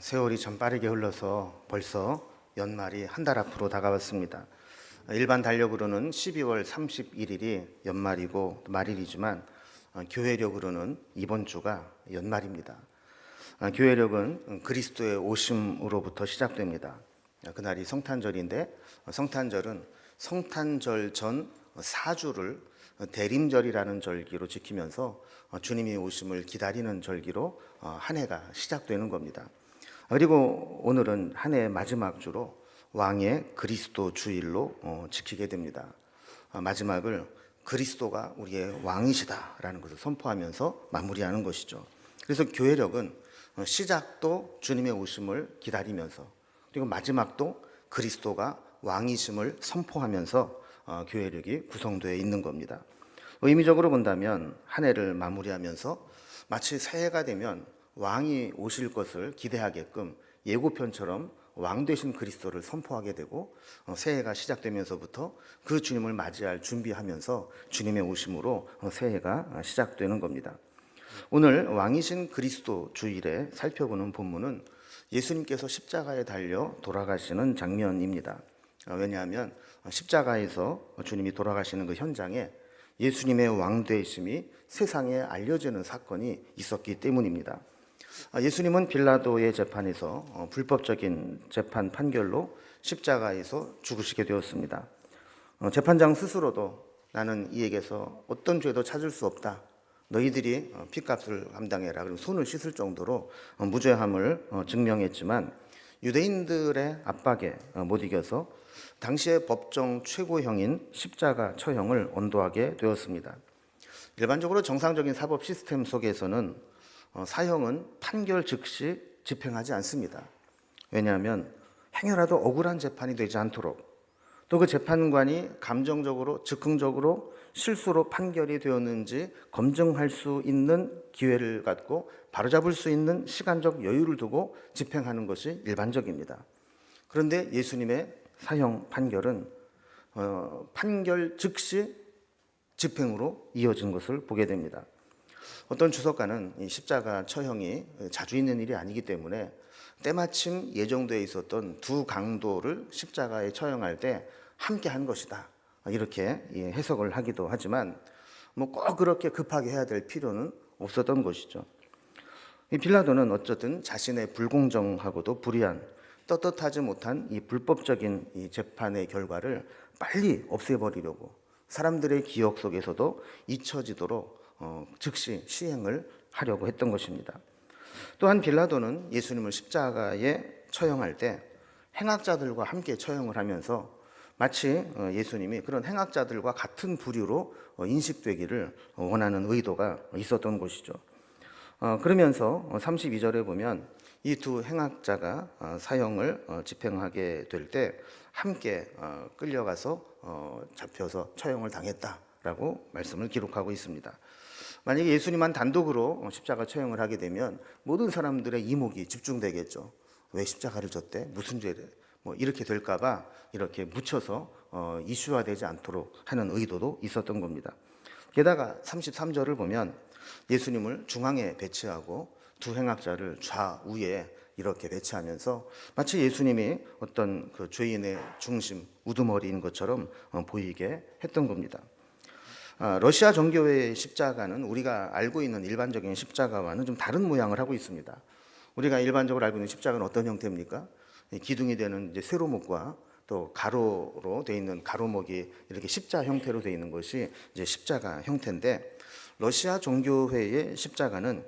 세월이 참 빠르게 흘러서 벌써 연말이 한 달 앞으로 다가왔습니다. 일반 달력으로는 12월 31일이 연말이고 말일이지만 어, 교회력으로는 이번 주가 연말입니다. 어, 교회력은 그리스도의 오심으로부터 시작됩니다. 어, 그날이 성탄절인데 어, 성탄절은 성탄절 전 4주를 대림절이라는 절기로 지키면서 어, 주님이 오심을 기다리는 절기로 어, 한 해가 시작되는 겁니다. 그리고 오늘은 한 해의 마지막 주로 왕의 그리스도 주일로 어, 지키게 됩니다. 어, 마지막을 그리스도가 우리의 왕이시다라는 것을 선포하면서 마무리하는 것이죠. 그래서 교회력은 어, 시작도 주님의 오심을 기다리면서 그리고 마지막도 그리스도가 왕이심을 선포하면서 어, 교회력이 구성되어 있는 겁니다. 의미적으로 본다면 한 해를 마무리하면서 마치 새해가 되면 왕이 오실 것을 기대하게끔 예고편처럼 왕 되신 그리스도를 선포하게 되고 어, 새해가 시작되면서부터 그 주님을 맞이할 준비하면서 주님의 오심으로 어, 새해가 시작되는 겁니다. 오늘 왕이신 그리스도 주일에 살펴보는 본문은 예수님께서 십자가에 달려 돌아가시는 장면입니다. 어, 왜냐하면 십자가에서 주님이 돌아가시는 그 현장에 예수님의 왕 되심이 세상에 알려지는 사건이 있었기 때문입니다. 아, 예수님은 빌라도의 재판에서 어, 불법적인 재판 판결로 십자가에서 죽으시게 되었습니다. 어, 재판장 스스로도 나는 이에게서 어떤 죄도 찾을 수 없다. 너희들이 어, 핏값을 감당해라. 그리고 손을 씻을 정도로 어, 무죄함을 어, 증명했지만 유대인들의 압박에 어, 못 이겨서 당시의 법정 최고형인 십자가 처형을 언도하게 되었습니다. 일반적으로 정상적인 사법 시스템 속에서는 어, 사형은 판결 즉시 집행하지 않습니다. 왜냐하면 행여라도 억울한 재판이 되지 않도록 또 그 재판관이 감정적으로 즉흥적으로 실수로 판결이 되었는지 검증할 수 있는 기회를 갖고 바로잡을 수 있는 시간적 여유를 두고 집행하는 것이 일반적입니다. 그런데 예수님의 사형 판결은 어, 판결 즉시 집행으로 이어진 것을 보게 됩니다. 어떤 주석가는 이 십자가 처형이 자주 있는 일이 아니기 때문에 때마침 예정되어 있었던 두 강도를 십자가에 처형할 때 함께 한 것이다. 이렇게 예, 해석을 하기도 하지만 뭐 꼭 그렇게 급하게 해야 될 필요는 없었던 것이죠. 이 빌라도는 어쨌든 자신의 불공정하고도 불의한 떳떳하지 못한 이 불법적인 이 재판의 결과를 빨리 없애버리려고 사람들의 기억 속에서도 잊혀지도록 어, 즉시 시행을 하려고 했던 것입니다. 또한 빌라도는 예수님을 십자가에 처형할 때 행악자들과 함께 처형을 하면서 마치 어, 예수님이 그런 행악자들과 같은 부류로 어, 인식되기를 원하는 의도가 있었던 것이죠. 어, 그러면서 32절에 보면 이 두 행악자가 어, 사형을 어, 집행하게 될 때 함께 어, 끌려가서 어, 잡혀서 처형을 당했다라고 말씀을 기록하고 있습니다. 만약에 예수님만 단독으로 어, 십자가 처형을 하게 되면 모든 사람들의 이목이 집중되겠죠. 왜 십자가를 졌대? 무슨 죄래? 뭐 이렇게 될까봐 이렇게 묻혀서 어, 이슈화되지 않도록 하는 의도도 있었던 겁니다. 게다가 33절을 보면 예수님을 중앙에 배치하고 두 행악자를 좌우에 이렇게 배치하면서 마치 예수님이 어떤 그 죄인의 중심 우두머리인 것처럼 어, 보이게 했던 겁니다. 아, 러시아 정교회의 십자가는 우리가 알고 있는 일반적인 십자가와는 좀 다른 모양을 하고 있습니다. 우리가 일반적으로 알고 있는 십자가는 어떤 형태입니까? 이 기둥이 되는 이제 세로목과 또 가로로 되어 있는 가로목이 이렇게 십자 형태로 되어 있는 것이 이제 십자가 형태인데 러시아 종교회의 십자가는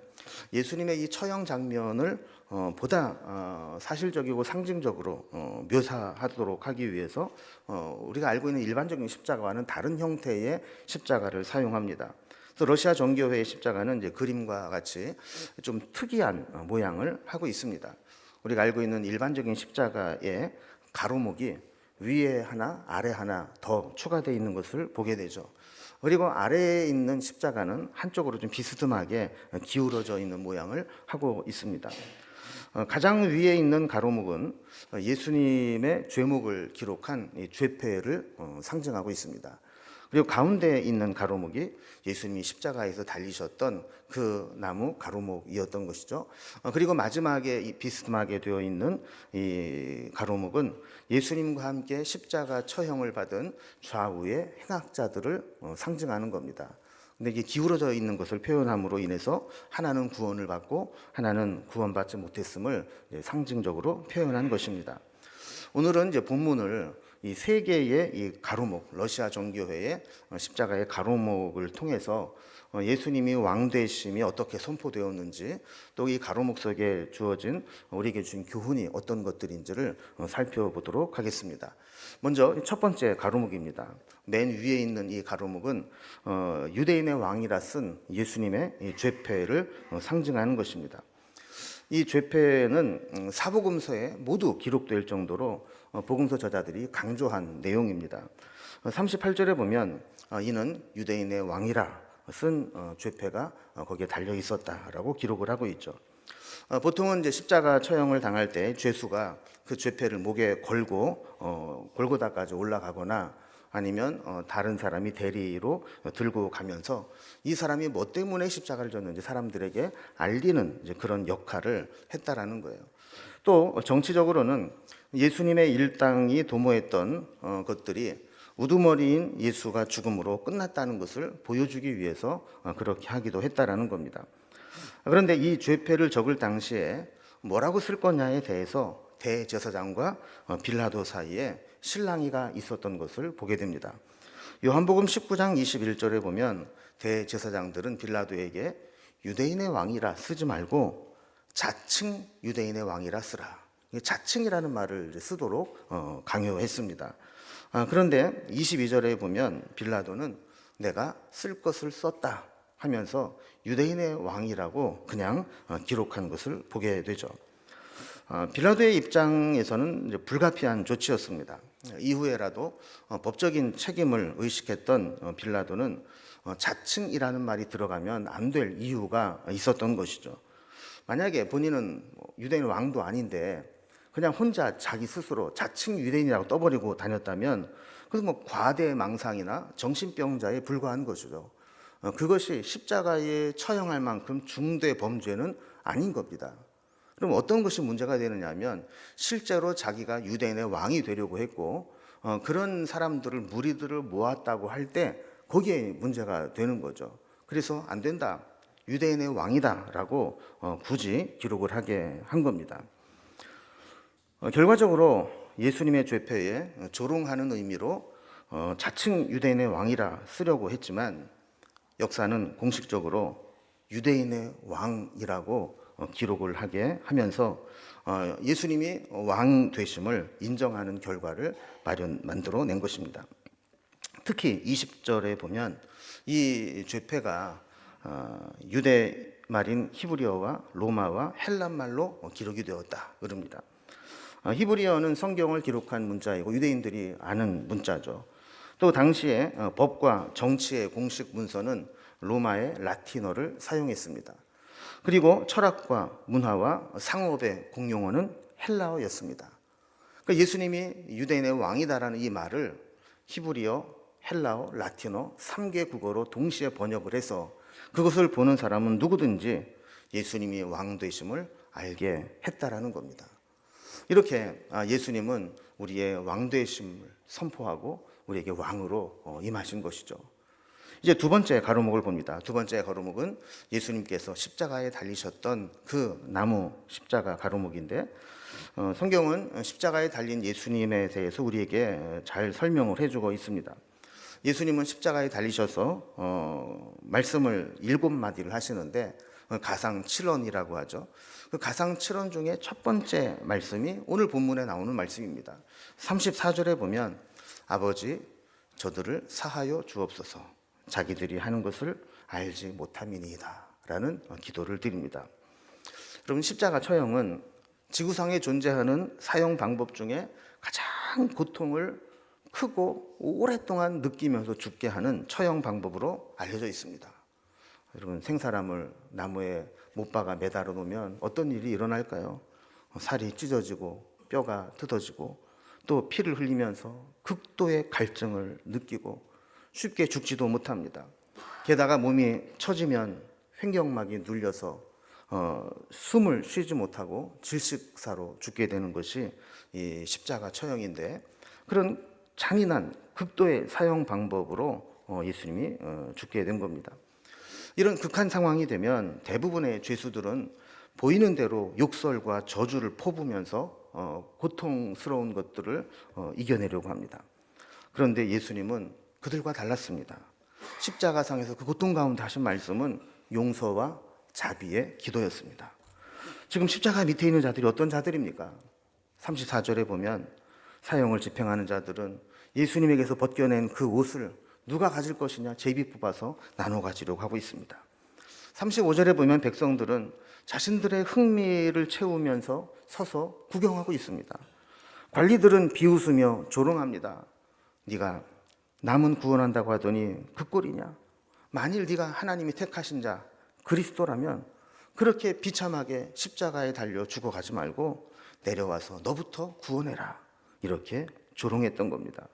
예수님의 이 처형 장면을 어, 보다 어, 사실적이고 상징적으로 어, 묘사하도록 하기 위해서 어, 우리가 알고 있는 일반적인 십자가와는 다른 형태의 십자가를 사용합니다. 또 러시아 정교회의 십자가는 이제 그림과 같이 좀 특이한 어, 모양을 하고 있습니다. 우리가 알고 있는 일반적인 십자가의 가로목이 위에 하나, 아래 하나 더 추가되어 있는 것을 보게 되죠. 그리고 아래에 있는 십자가는 한쪽으로 좀 비스듬하게 기울어져 있는 모양을 하고 있습니다. 어, 가장 위에 있는 가로목은 예수님의 죄목을 기록한 이 죄패를 어, 상징하고 있습니다. 그리고 가운데 있는 가로목이 예수님이 십자가에서 달리셨던 그 나무 가로목이었던 것이죠. 어, 그리고 마지막에 이 비스듬하게 되어 있는 이 가로목은 예수님과 함께 십자가 처형을 받은 좌우의 행악자들을 어, 상징하는 겁니다. 근데 이게 기울어져 있는 것을 표현함으로 인해서 하나는 구원을 받고 하나는 구원받지 못했음을 상징적으로 표현한 것입니다. 오늘은 이제 본문을 이 세 개의 이 가로목, 러시아 정교회의 어, 십자가의 가로목을 통해서 어, 예수님이 왕 되심이 어떻게 선포되었는지 또 이 가로목 속에 주어진 우리에게 주신 교훈이 어떤 것들인지를 어, 살펴보도록 하겠습니다. 먼저 첫 번째 가로목입니다. 맨 위에 있는 이 가로목은 어, 유대인의 왕이라 쓴 예수님의 이 죄패를 어, 상징하는 것입니다. 이 죄패는 음, 사복음서에 모두 기록될 정도로 어, 복음서 저자들이 강조한 내용입니다. 38절에 보면 어, 이는 유대인의 왕이라 쓴 어, 죄패가 거기에 달려 있었다라고 기록을 하고 있죠. 보통은 이제 십자가 처형을 당할 때 죄수가 그 죄패를 목에 걸고 어, 골고다까지 올라가거나 아니면 어, 다른 사람이 대리로 들고 가면서 이 사람이 뭐 때문에 십자가를 졌는지 사람들에게 알리는 그런 역할을 했다라는 거예요. 또 정치적으로는 예수님의 일당이 도모했던 어, 것들이 우두머리인 예수가 죽음으로 끝났다는 것을 보여주기 위해서 어, 그렇게 하기도 했다라는 겁니다. 그런데 이 죄패를 적을 당시에 뭐라고 쓸 거냐에 대해서 대제사장과 어, 빌라도 사이에 실랑이가 있었던 것을 보게 됩니다. 요한복음 19장 21절에 보면 대제사장들은 빌라도에게 유대인의 왕이라 쓰지 말고 자칭 유대인의 왕이라 쓰라. 자칭이라는 말을 쓰도록 어, 강요했습니다. 아, 그런데 22절에 보면 빌라도는 내가 쓸 것을 썼다 하면서 유대인의 왕이라고 그냥 어, 기록한 것을 보게 되죠. 어, 빌라도의 입장에서는 불가피한 조치였습니다. 이후에라도 어, 법적인 책임을 의식했던 어, 빌라도는 자칭이라는 말이 들어가면 안 될 이유가 있었던 것이죠. 만약에 본인은 뭐 유대인 왕도 아닌데 그냥 혼자 자기 스스로 자칭 유대인이라고 떠버리고 다녔다면 그것은 뭐 과대 망상이나 정신병자에 불과한 것이죠. 그것이 십자가에 처형할 만큼 중대 범죄는 아닌 겁니다. 그럼 어떤 것이 문제가 되느냐 하면 실제로 자기가 유대인의 왕이 되려고 했고 어, 그런 사람들을 무리들을 모았다고 할 때 거기에 문제가 되는 거죠. 그래서 안 된다. 유대인의 왕이다라고 어, 굳이 기록을 하게 한 겁니다. 어, 결과적으로 예수님의 죄패에 조롱하는 의미로 어, 자칭 유대인의 왕이라 쓰려고 했지만 역사는 공식적으로 유대인의 왕이라고 어, 기록을 하게 하면서 어, 예수님이 왕 되심을 인정하는 결과를 마련 만들어 낸 것입니다. 특히 20절에 보면 이 죄패가 어, 유대 말인 히브리어와 로마와 헬란 말로 기록이 되었다 그럽니다. 히브리어는 성경을 기록한 문자이고 유대인들이 아는 문자죠. 또 당시에 법과 정치의 공식 문서는 로마의 라틴어를 사용했습니다. 그리고 철학과 문화와 상업의 공용어는 헬라어였습니다. 그러니까 예수님이 유대인의 왕이다라는 이 말을 히브리어, 헬라어, 라틴어 3개 국어로 동시에 번역을 해서 그것을 보는 사람은 누구든지 예수님이 왕 되심을 알게 했다라는 겁니다. 이렇게 아, 예수님은 우리의 왕 되심을 선포하고 우리에게 왕으로 어, 임하신 것이죠. 이제 두 번째 가로목을 봅니다. 두 번째 가로목은 예수님께서 십자가에 달리셨던 그 나무 십자가 가로목인데 어, 성경은 십자가에 달린 예수님에 대해서 우리에게 잘 설명을 해주고 있습니다. 예수님은 십자가에 달리셔서 어, 말씀을 일곱 마디를 하시는데 어, 가상 7원이라고 하죠. 그 가상 7원 중에 첫 번째 말씀이 오늘 본문에 나오는 말씀입니다. 34절에 보면 아버지 저들을 사하여 주옵소서. 자기들이 하는 것을 알지 못함이니이다. 라는 기도를 드립니다. 여러분, 십자가 처형은 지구상에 존재하는 사형 방법 중에 가장 고통을 크고 오랫동안 느끼면서 죽게 하는 처형 방법으로 알려져 있습니다. 여러분, 생사람을 나무에 못 박아 매달아 놓으면 어떤 일이 일어날까요? 살이 찢어지고 뼈가 뜯어지고 또 피를 흘리면서 극도의 갈증을 느끼고 쉽게 죽지도 못합니다. 게다가 몸이 처지면 횡격막이 눌려서 어, 숨을 쉬지 못하고 질식사로 죽게 되는 것이 이 십자가 처형인데 그런 잔인한 극도의 사형 방법으로 어, 예수님이 어, 죽게 된 겁니다. 이런 극한 상황이 되면 대부분의 죄수들은 보이는 대로 욕설과 저주를 퍼부면서 어, 고통스러운 것들을 어, 이겨내려고 합니다. 그런데 예수님은 그들과 달랐습니다. 십자가상에서 그 고통 가운데 하신 말씀은 용서와 자비의 기도였습니다. 지금 십자가 밑에 있는 자들이 어떤 자들입니까? 34절에 보면 사형을 집행하는 자들은 예수님에게서 벗겨낸 그 옷을 누가 가질 것이냐 제비 뽑아서 나눠 가지려고 하고 있습니다. 35절에 보면 백성들은 자신들의 흥미를 채우면서 서서 구경하고 있습니다. 관리들은 비웃으며 조롱합니다. 네가 남은 구원한다고 하더니 그 꼴이냐? 만일 네가 하나님이 택하신 자 그리스도라면 그렇게 비참하게 십자가에 달려 죽어가지 말고 내려와서 너부터 구원해라. 이렇게 조롱했던 겁니다.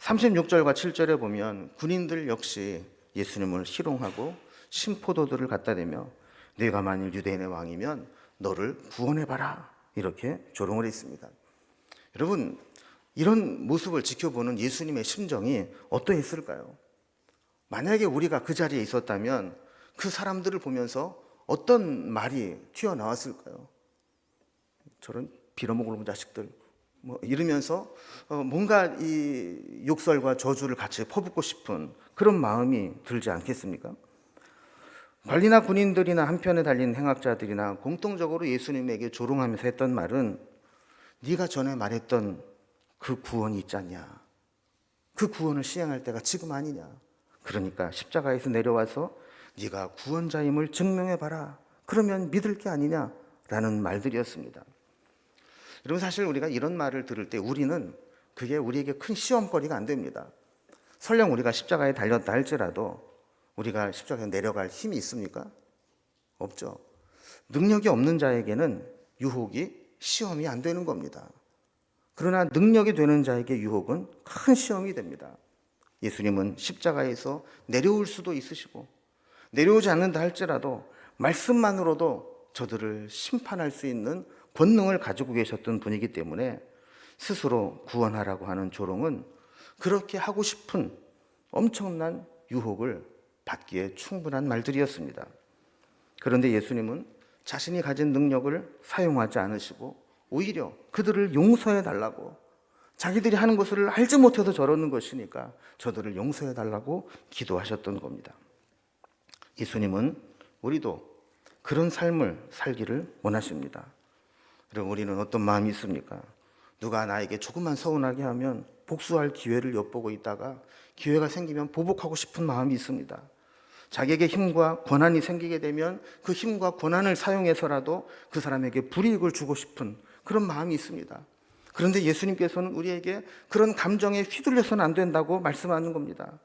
36절과 7절에 보면 군인들 역시 예수님을 희롱하고 심포도들을 갖다 대며 내가 만일 유대인의 왕이면 너를 구원해 봐라. 이렇게 조롱을 했습니다. 여러분, 이런 모습을 지켜보는 예수님의 심정이 어떠했을까요? 만약에 우리가 그 자리에 있었다면 그 사람들을 보면서 어떤 말이 튀어나왔을까요? 저런 빌어먹을 놈 자식들 뭐 이러면서 어, 뭔가 이 욕설과 저주를 같이 퍼붓고 싶은 그런 마음이 들지 않겠습니까? 관리나 군인들이나 한편에 달린 행악자들이나 공통적으로 예수님에게 조롱하면서 했던 말은 네가 전에 말했던 그 구원이 있지 않냐? 그 구원을 시행할 때가 지금 아니냐? 그러니까 십자가에서 내려와서 네가 구원자임을 증명해 봐라. 그러면 믿을 게 아니냐라는 말들이었습니다. 여러분 사실 우리가 이런 말을 들을 때 우리는 그게 우리에게 큰 시험거리가 안 됩니다. 설령 우리가 십자가에 달렸다 할지라도 우리가 십자가에 내려갈 힘이 있습니까? 없죠. 능력이 없는 자에게는 유혹이 시험이 안 되는 겁니다. 그러나 능력이 되는 자에게 유혹은 큰 시험이 됩니다. 예수님은 십자가에서 내려올 수도 있으시고 내려오지 않는다 할지라도 말씀만으로도 저들을 심판할 수 있는 권능을 가지고 계셨던 분이기 때문에 스스로 구원하라고 하는 조롱은 그렇게 하고 싶은 엄청난 유혹을 받기에 충분한 말들이었습니다. 그런데 예수님은 자신이 가진 능력을 사용하지 않으시고 오히려 그들을 용서해 달라고 자기들이 하는 것을 알지 못해서 저러는 것이니까 저들을 용서해 달라고 기도하셨던 겁니다. 예수님은 우리도 그런 삶을 살기를 원하십니다. 그럼 우리는 어떤 마음이 있습니까? 누가 나에게 조금만 서운하게 하면 복수할 기회를 엿보고 있다가 기회가 생기면 보복하고 싶은 마음이 있습니다. 자기에게 힘과 권한이 생기게 되면 그 힘과 권한을 사용해서라도 그 사람에게 불이익을 주고 싶은 그런 마음이 있습니다. 그런데 예수님께서는 우리에게 그런 감정에 휘둘려서는 안 된다고 말씀하는 겁니다.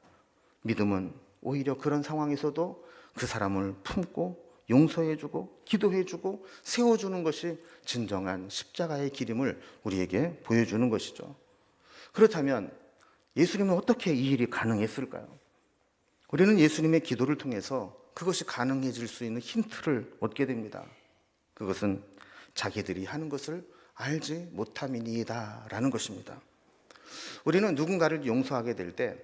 믿음은 오히려 그런 상황에서도 그 사람을 품고 용서해주고 기도해주고 세워주는 것이 진정한 십자가의 기림을 우리에게 보여주는 것이죠. 그렇다면 예수님은 어떻게 이 일이 가능했을까요? 우리는 예수님의 기도를 통해서 그것이 가능해질 수 있는 힌트를 얻게 됩니다. 그것은 자기들이 하는 것을 알지 못함이니이다 라는 것입니다. 우리는 누군가를 용서하게 될 때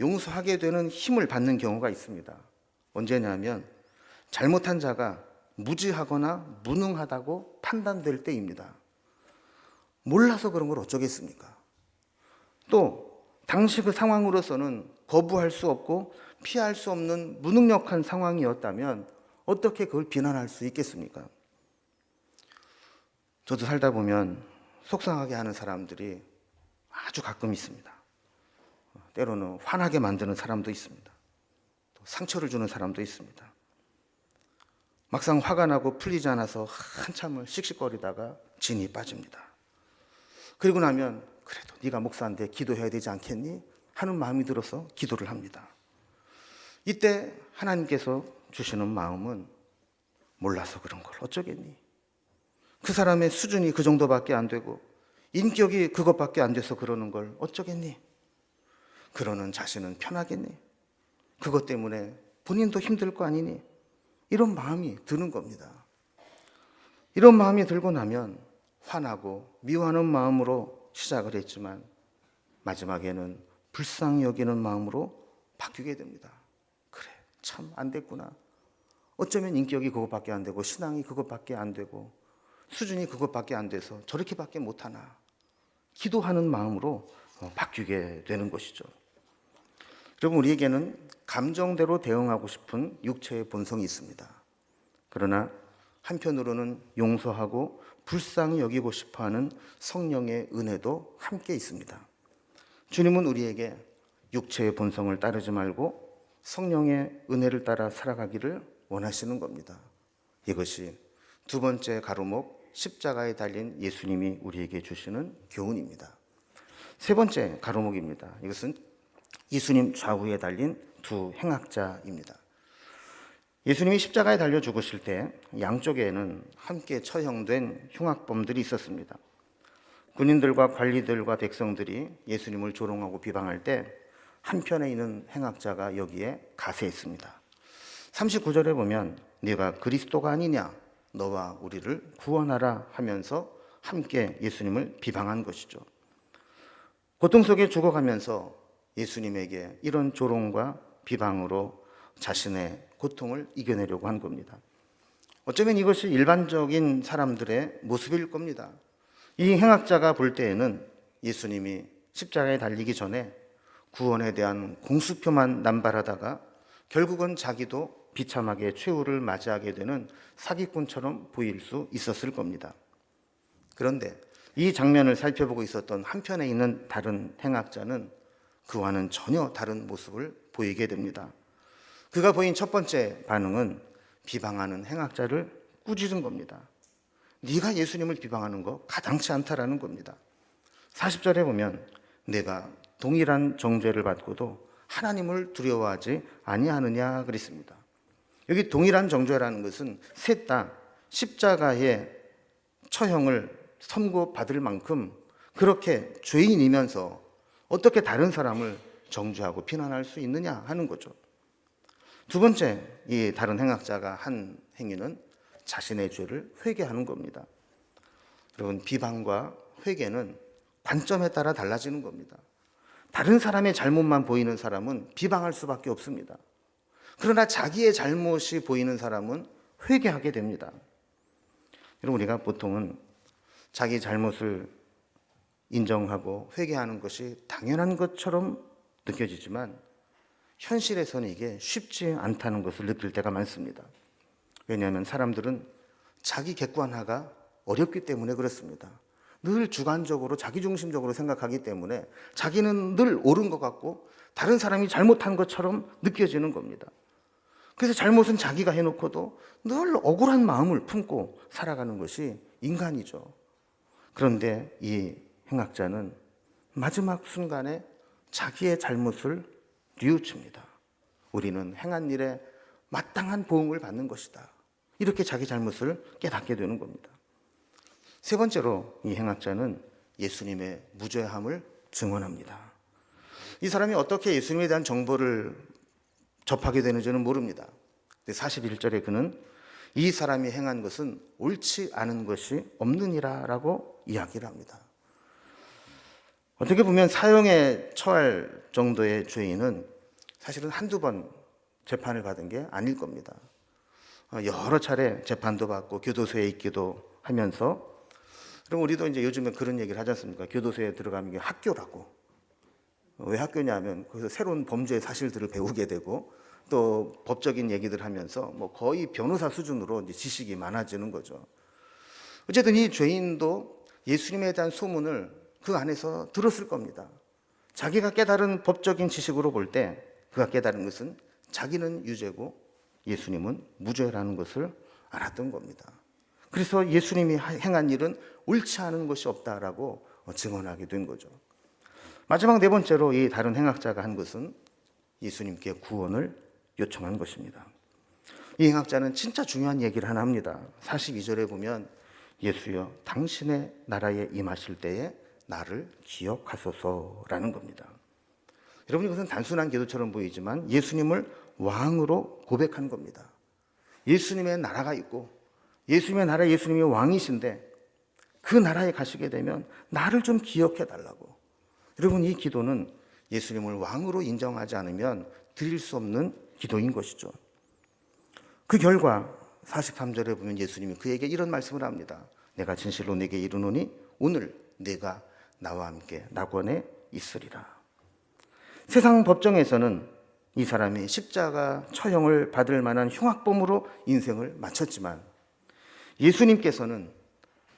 용서하게 되는 힘을 받는 경우가 있습니다. 언제냐면 잘못한 자가 무지하거나 무능하다고 판단될 때입니다. 몰라서 그런 걸 어쩌겠습니까? 또 당시 그 상황으로서는 거부할 수 없고 피할 수 없는 무능력한 상황이었다면 어떻게 그걸 비난할 수 있겠습니까? 저도 살다 보면 속상하게 하는 사람들이 아주 가끔 있습니다. 때로는 화나게 만드는 사람도 있습니다. 또 상처를 주는 사람도 있습니다. 막상 화가 나고 풀리지 않아서 한참을 씩씩거리다가 진이 빠집니다. 그리고 나면 그래도 네가 목사인데 기도해야 되지 않겠니? 하는 마음이 들어서 기도를 합니다. 이때 하나님께서 주시는 마음은 몰라서 그런 걸 어쩌겠니? 그 사람의 수준이 그 정도밖에 안 되고 인격이 그것밖에 안 돼서 그러는 걸 어쩌겠니? 그러는 자신은 편하겠니? 그것 때문에 본인도 힘들 거 아니니? 이런 마음이 드는 겁니다. 이런 마음이 들고 나면 화나고 미워하는 마음으로 시작을 했지만 마지막에는 불쌍히 여기는 마음으로 바뀌게 됩니다. 그래, 참 안 됐구나. 어쩌면 인격이 그것밖에 안 되고 신앙이 그것밖에 안 되고 수준이 그것밖에 안 돼서 저렇게밖에 못하나. 기도하는 마음으로 어, 바뀌게 되는 것이죠. 여러분 우리에게는 감정대로 대응하고 싶은 육체의 본성이 있습니다. 그러나 한편으로는 용서하고 불쌍히 여기고 싶어 하는 성령의 은혜도 함께 있습니다. 주님은 우리에게 육체의 본성을 따르지 말고 성령의 은혜를 따라 살아가기를 원하시는 겁니다. 이것이 두 번째 가로목 십자가에 달린 예수님이 우리에게 주시는 교훈입니다. 세 번째 가로목입니다. 이것은 예수님 좌우에 달린 두 행악자입니다. 예수님이 십자가에 달려 죽으실 때 양쪽에는 함께 처형된 흉악범들이 있었습니다. 군인들과 관리들과 백성들이 예수님을 조롱하고 비방할 때 한편에 있는 행악자가 여기에 가세했습니다. 39절에 보면 네가 그리스도가 아니냐 너와 우리를 구원하라 하면서 함께 예수님을 비방한 것이죠. 고통 속에 죽어가면서 예수님에게 이런 조롱과 비방으로 자신의 고통을 이겨내려고 한 겁니다. 어쩌면 이것이 일반적인 사람들의 모습일 겁니다. 이 행악자가 볼 때에는 예수님이 십자가에 달리기 전에 구원에 대한 공수표만 남발하다가 결국은 자기도 비참하게 최후를 맞이하게 되는 사기꾼처럼 보일 수 있었을 겁니다. 그런데 이 장면을 살펴보고 있었던 한편에 있는 다른 행악자는 그와는 전혀 다른 모습을 보이게 됩니다. 그가 보인 첫 번째 반응은 비방하는 행악자를 꾸짖은 겁니다. 네가 예수님을 비방하는 거 가당치 않다라는 겁니다. 40절에 보면 내가 동일한 정죄를 받고도 하나님을 두려워하지 아니하느냐 그랬습니다. 여기 동일한 정죄라는 것은 셋 다 십자가의 처형을 선고받을 만큼 그렇게 죄인이면서 어떻게 다른 사람을 정죄하고 비난할 수 있느냐 하는 거죠. 두 번째, 이 다른 행악자가 한 행위는 자신의 죄를 회개하는 겁니다. 여러분, 비방과 회개는 관점에 따라 달라지는 겁니다. 다른 사람의 잘못만 보이는 사람은 비방할 수밖에 없습니다. 그러나 자기의 잘못이 보이는 사람은 회개하게 됩니다. 여러분, 우리가 보통은 자기 잘못을 인정하고 회개하는 것이 당연한 것처럼 느껴지지만 현실에서는 이게 쉽지 않다는 것을 느낄 때가 많습니다. 왜냐하면 사람들은 자기 객관화가 어렵기 때문에 그렇습니다. 늘 주관적으로 자기중심적으로 생각하기 때문에 자기는 늘 옳은 것 같고 다른 사람이 잘못한 것처럼 느껴지는 겁니다. 그래서 잘못은 자기가 해놓고도 늘 억울한 마음을 품고 살아가는 것이 인간이죠. 그런데 이 행악자는 마지막 순간에 자기의 잘못을 뉘우칩니다. 우리는 행한 일에 마땅한 보응을 받는 것이다. 이렇게 자기 잘못을 깨닫게 되는 겁니다. 세 번째로 이 행악자는 예수님의 무죄함을 증언합니다. 이 사람이 어떻게 예수님에 대한 정보를 접하게 되는지는 모릅니다. 41절에 그는 이 사람이 행한 것은 옳지 않은 것이 없느니라 라고 이야기를 합니다. 어떻게 보면 사형에 처할 정도의 죄인은 사실은 한두 번 재판을 받은 게 아닐 겁니다. 어, 여러 차례 재판도 받고 교도소에 있기도 하면서 그럼 우리도 이제 요즘에 그런 얘기를 하지 않습니까? 교도소에 들어가면 이게 학교라고. 왜 학교냐면 거기서 새로운 범죄의 사실들을 배우게 되고 또 법적인 얘기들 하면서 뭐 거의 변호사 수준으로 이제 지식이 많아지는 거죠. 어쨌든 이 죄인도 예수님에 대한 소문을 그 안에서 들었을 겁니다. 자기가 깨달은 법적인 지식으로 볼 때 그가 깨달은 것은 자기는 유죄고 예수님은 무죄라는 것을 알았던 겁니다. 그래서 예수님이 행한 일은 옳지 않은 것이 없다라고 증언하게 된 거죠. 마지막 네 번째로 이 다른 행악자가 한 것은 예수님께 구원을 요청한 것입니다. 이 행악자는 진짜 중요한 얘기를 하나 합니다. 42절에 보면 예수여 당신의 나라에 임하실 때에 나를 기억하소서라는 겁니다. 여러분 이것은 단순한 기도처럼 보이지만 예수님을 왕으로 고백한 겁니다. 예수님의 나라가 있고 예수님의 나라 예수님이 왕이신데 그 나라에 가시게 되면 나를 좀 기억해 달라고. 여러분 이 기도는 예수님을 왕으로 인정하지 않으면 드릴 수 없는 기도인 것이죠. 그 결과 43절에 보면 예수님이 그에게 이런 말씀을 합니다. 내가 진실로 내게 이르노니 오늘 내가 나와 함께 낙원에 있으리라. 세상 법정에서는 이 사람이 십자가 처형을 받을 만한 흉악범으로 인생을 마쳤지만 예수님께서는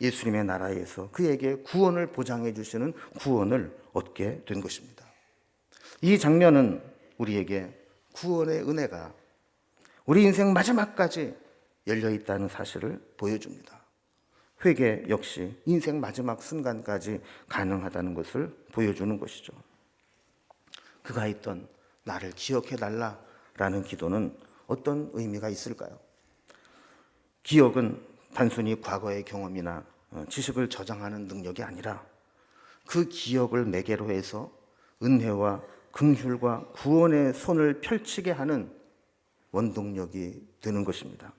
예수님의 나라에서 그에게 구원을 보장해 주시는 구원을 얻게 된 것입니다. 이 장면은 우리에게 구원의 은혜가 우리 인생 마지막까지 열려 있다는 사실을 보여줍니다. 회개 역시 인생 마지막 순간까지 가능하다는 것을 보여주는 것이죠. 그가 있던 나를 기억해 달라라는 기도는 어떤 의미가 있을까요? 기억은 단순히 과거의 경험이나 어, 지식을 저장하는 능력이 아니라 그 기억을 매개로 해서 은혜와 긍휼과 구원의 손을 펼치게 하는 원동력이 되는 것입니다.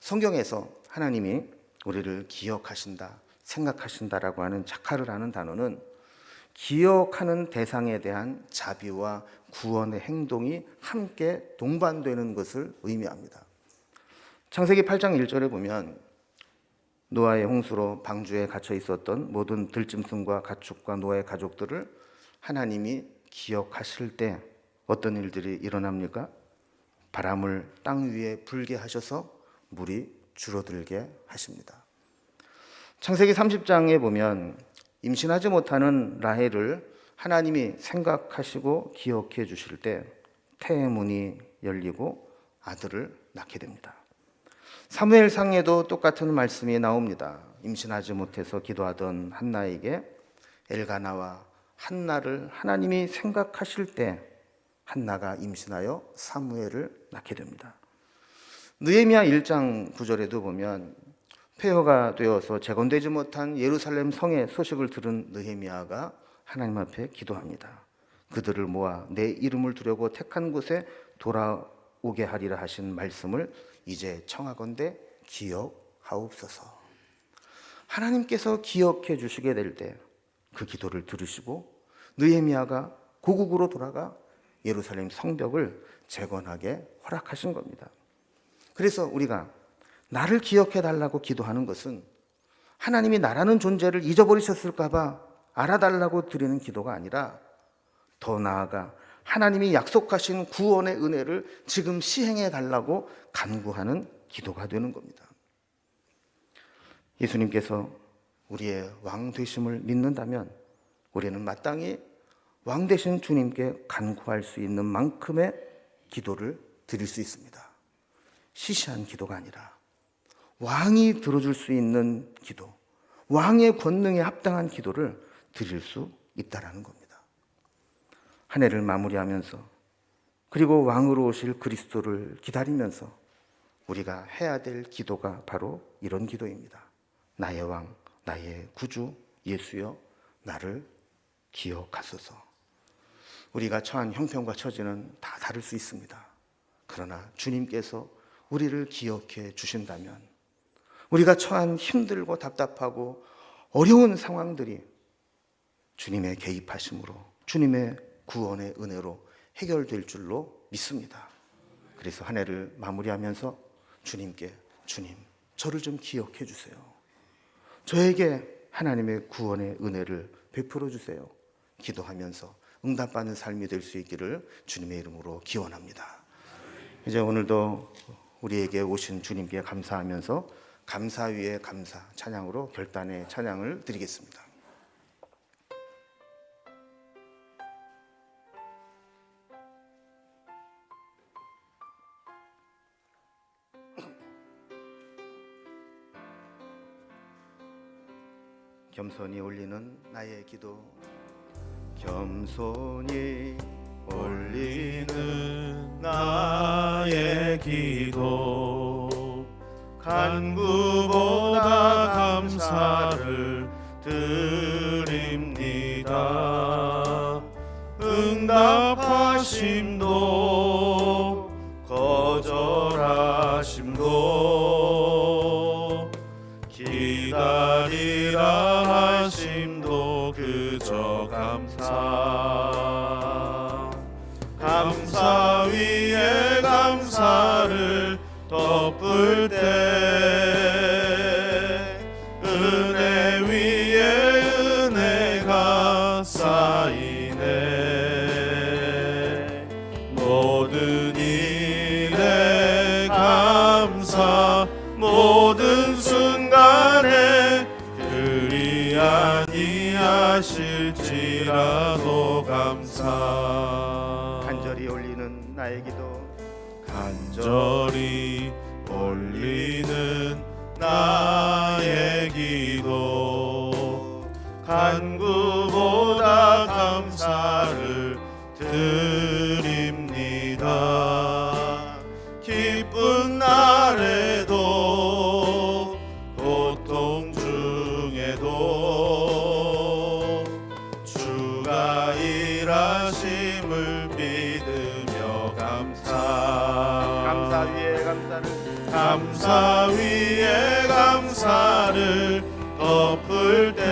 성경에서 하나님이 우리를 기억하신다, 생각하신다라고 하는 자카를 하는 단어는 기억하는 대상에 대한 자비와 구원의 행동이 함께 동반되는 것을 의미합니다. 창세기 8장 1절에 보면 노아의 홍수로 방주에 갇혀 있었던 모든 들짐승과 가축과 노아의 가족들을 하나님이 기억하실 때 어떤 일들이 일어납니까? 바람을 땅 위에 불게 하셔서 물이 줄어들게 하십니다. 창세기 30장에 보면 임신하지 못하는 라헬을 하나님이 생각하시고 기억해 주실 때 태문이 열리고 아들을 낳게 됩니다. 사무엘 상에도 똑같은 말씀이 나옵니다. 임신하지 못해서 기도하던 한나에게 엘가나와 한나를 하나님이 생각하실 때 한나가 임신하여 사무엘을 낳게 됩니다. 느헤미야 1장 9절에도 보면 폐허가 되어서 재건되지 못한 예루살렘 성의 소식을 들은 느헤미야가 하나님 앞에 기도합니다. 그들을 모아 내 이름을 두려고 택한 곳에 돌아오게 하리라 하신 말씀을 이제 청하건대 기억하옵소서. 하나님께서 기억해 주시게 될 때 그 기도를 들으시고 느헤미야가 고국으로 돌아가 예루살렘 성벽을 재건하게 허락하신 겁니다. 그래서 우리가 나를 기억해 달라고 기도하는 것은 하나님이 나라는 존재를 잊어버리셨을까봐 알아달라고 드리는 기도가 아니라 더 나아가 하나님이 약속하신 구원의 은혜를 지금 시행해 달라고 간구하는 기도가 되는 겁니다. 예수님께서 우리의 왕 되심을 믿는다면 우리는 마땅히 왕 되신 주님께 간구할 수 있는 만큼의 기도를 드릴 수 있습니다. 시시한 기도가 아니라 왕이 들어줄 수 있는 기도, 왕의 권능에 합당한 기도를 드릴 수 있다라는 겁니다. 한 해를 마무리하면서 그리고 왕으로 오실 그리스도를 기다리면서 우리가 해야 될 기도가 바로 이런 기도입니다. 나의 왕, 나의 구주 예수여 나를 기억하소서. 우리가 처한 형편과 처지는 다 다를 수 있습니다. 그러나 주님께서 우리를 기억해 주신다면 우리가 처한 힘들고 답답하고 어려운 상황들이 주님의 개입하심으로 주님의 구원의 은혜로 해결될 줄로 믿습니다. 그래서 한 해를 마무리하면서 주님께 주님 저를 좀 기억해 주세요. 저에게 하나님의 구원의 은혜를 베풀어 주세요. 기도하면서 응답받는 삶이 될 수 있기를 주님의 이름으로 기원합니다. 이제 오늘도 우리에게 오신 주님께 감사하면서 감사 위에 감사 찬양으로 결단의 찬양을 드리겠습니다. 겸손히 올리는 나의 기도 겸손히 올리는 나의 기도. 간구보다 감사를 드립니다. 응답 간절히 덮을 때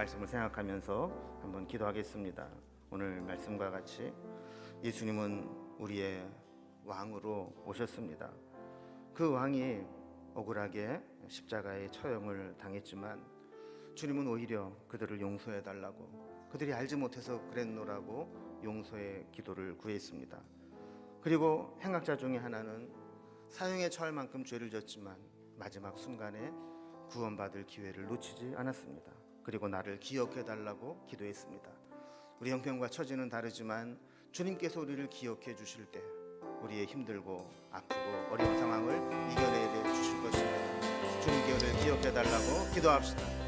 말씀을 생각하면서 한번 기도하겠습니다. 오늘 말씀과 같이 예수님은 우리의 왕으로 오셨습니다. 그 왕이 억울하게 십자가의 처형을 당했지만 주님은 오히려 그들을 용서해 달라고 그들이 알지 못해서 그랬노라고 용서의 기도를 구했습니다. 그리고 행악자 중에 하나는 사형에 처할 만큼 죄를 졌지만 마지막 순간에 구원받을 기회를 놓치지 않았습니다. 그리고 나를 기억해 달라고 기도했습니다. 우리 형편과 처지는 다르지만 주님께서 우리를 기억해 주실 때 우리의 힘들고 아프고 어려운 상황을 이겨내 주실 것입니다. 주님께 우리를 기억해 달라고 기도합시다.